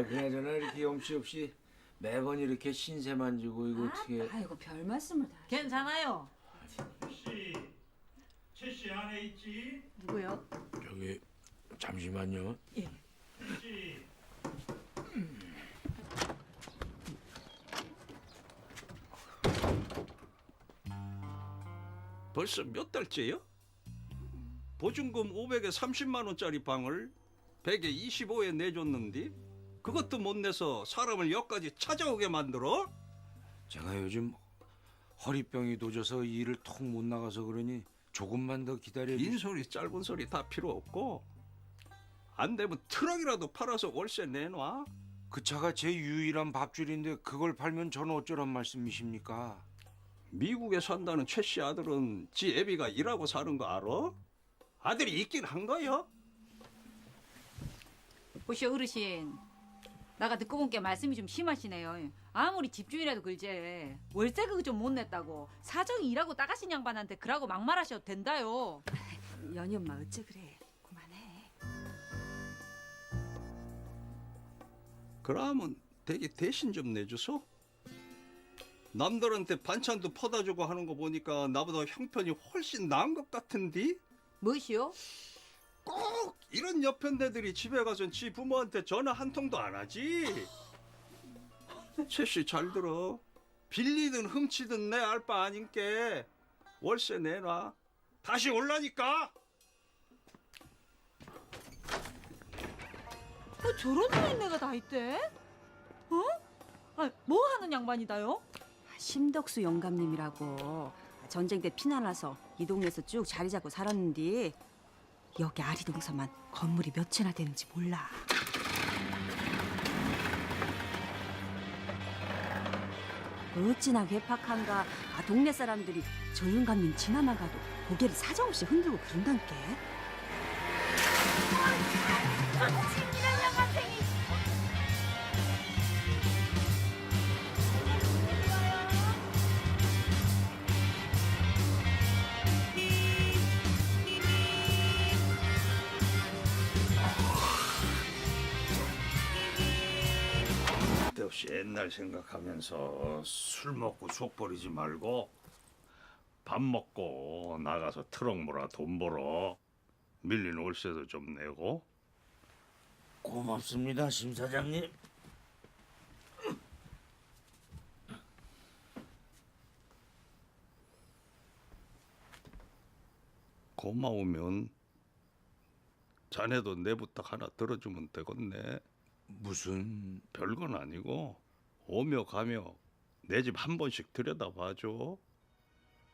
아 그나저나 이렇게 염치 없이 매번 이렇게 신세만 지고 이거 어떻게 아이고 별 말씀을 다. 괜찮아요. 씨, 최씨 안에 있지? 누구요? 저기 잠시만요. 예. 씨, 벌써 몇 달째요? 보증금 500에 30만 원짜리 방을 100에 25에 내줬는데 그것도 못 내서 사람을 여기까지 찾아오게 만들어? 제가 요즘 허리병이 도져서 일을 통 못 나가서 그러니 조금만 더 기다려 긴. 소리 짧은 소리 다 필요 없고 안 되면 트럭이라도 팔아서 월세 내놔 그 차가 제 유일한 밥줄인데 그걸 팔면 저는 어쩌란 말씀이십니까? 미국에 산다는 최 씨 아들은 지 애비가 일하고 사는 거 알아? 아들이 있긴 한 거요? 보시오 어르신. 나가 듣고 본게 말씀이 좀 심하시네요. 아무리 집주인이라도 글제 월세가 좀못 냈다고 사정이 일하고 따가신 양반한테 그러고 막말하셔도 된다요. 연희 엄마 어째 그래? 그만해. 그러면 되게 대신 좀 내주소. 남들한테 반찬도 퍼다 주고 하는 거 보니까 나보다 형편이 훨씬 나은 것 같은데? 무엇이요? 꼭 이런 여편네들이 집에 가선 지 부모한테 전화 한 통도 안 하지. 최씨 잘 들어. 빌리든 훔치든 내 알바 아닌께 월세 내놔. 다시 올라니까. 어, 저런 애내가다 있대? 어? 아, 뭐 하는 양반이다요? 심덕수 영감님이라고 전쟁 때 피난와서 이 동네에서 쭉 자리 잡고 살았는데 여기 아리동서만 건물이 몇 채나 되는지 몰라. 어찌나 괴팍한가. 아, 동네 사람들이 저 영감님 지나만 가도 고개를 사정없이 흔들고 그런단께 옛날 생각하면서 술 먹고 속 버리지 말고 밥 먹고 나가서 트럭 몰아 돈 벌어. 밀린 월세도 좀 내고. 고맙습니다, 심 사장님. 고마우면 자네도 내 부탁 하나 들어주면 되겠네 무슨 별건 아니고 오며 가며 내 집 한 번씩 들여다봐줘.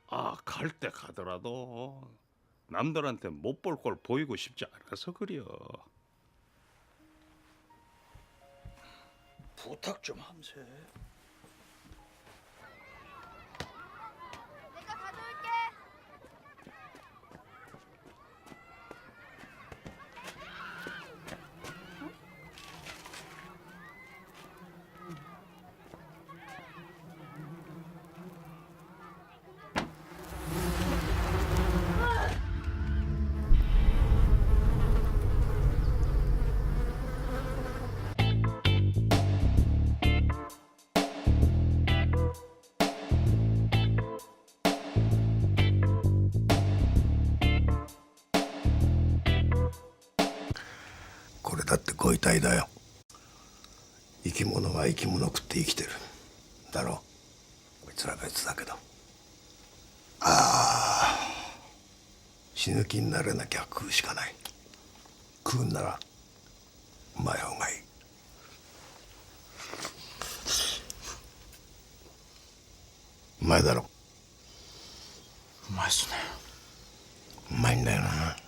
아 갈 때 가더라도 남들한테 못 볼 걸 보이고 싶지 않아서 그려. 부탁 좀 함세「 遺体だよ。生き物は生き物食って生きてる。だろう。こいつら別だけど。ああ。死ぬ気になれなきゃ食うしかない。食うんならうまい方がいい。うまいだろ。うまいっすね。うまいんだよな。